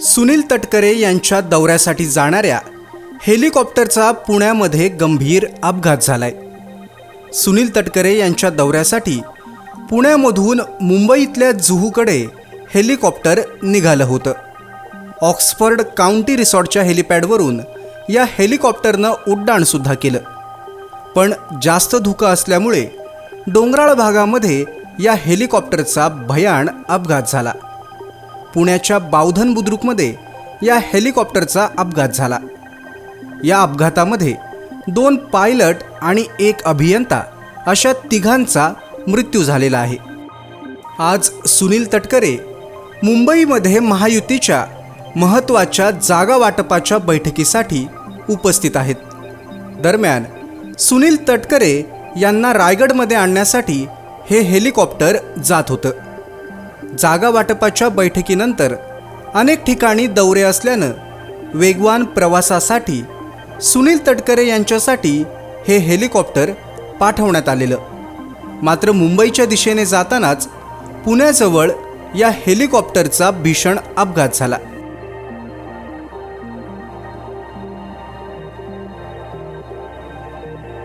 सुनील तटकरे यांच्या दौऱ्यासाठी जाणाऱ्या हेलिकॉप्टरचा पुण्यामध्ये गंभीर अपघात झालाय. सुनील तटकरे यांच्या दौऱ्यासाठी पुण्यामधून मुंबईतल्या जुहूकडे हेलिकॉप्टर निघालं होतं. ऑक्सफर्ड काउंटी रिसॉर्टच्या हेलिपॅडवरून या हेलिकॉप्टरनं उड्डाणसुद्धा केलं. पण जास्त धुकं असल्यामुळे डोंगराळ भागामध्ये या हेलिकॉप्टरचा भयान अपघात झाला. पुण्याच्या बावधन बुद्रुकमध्ये या हेलिकॉप्टरचा अपघात झाला. या अपघातामध्ये दोन पायलट आणि एक अभियंता अशा तिघांचा मृत्यू झालेला आहे. आज सुनील तटकरे मुंबईमध्ये महायुतीच्या महत्त्वाच्या जागा वाटपाच्या बैठकीसाठी उपस्थित आहेत. दरम्यान सुनील तटकरे यांना रायगडमध्ये आणण्यासाठी हे हेलिकॉप्टर जात होतं. जागा वाटपाच्या बैठकीनंतर अनेक ठिकाणी दौरे असल्यानं वेगवान प्रवासासाठी सुनील तटकरे यांच्यासाठी हे हेलिकॉप्टर पाठवण्यात आलेलं. मात्र मुंबईच्या दिशेने जातानाच पुण्याजवळ या हेलिकॉप्टरचा भीषण अपघात झाला.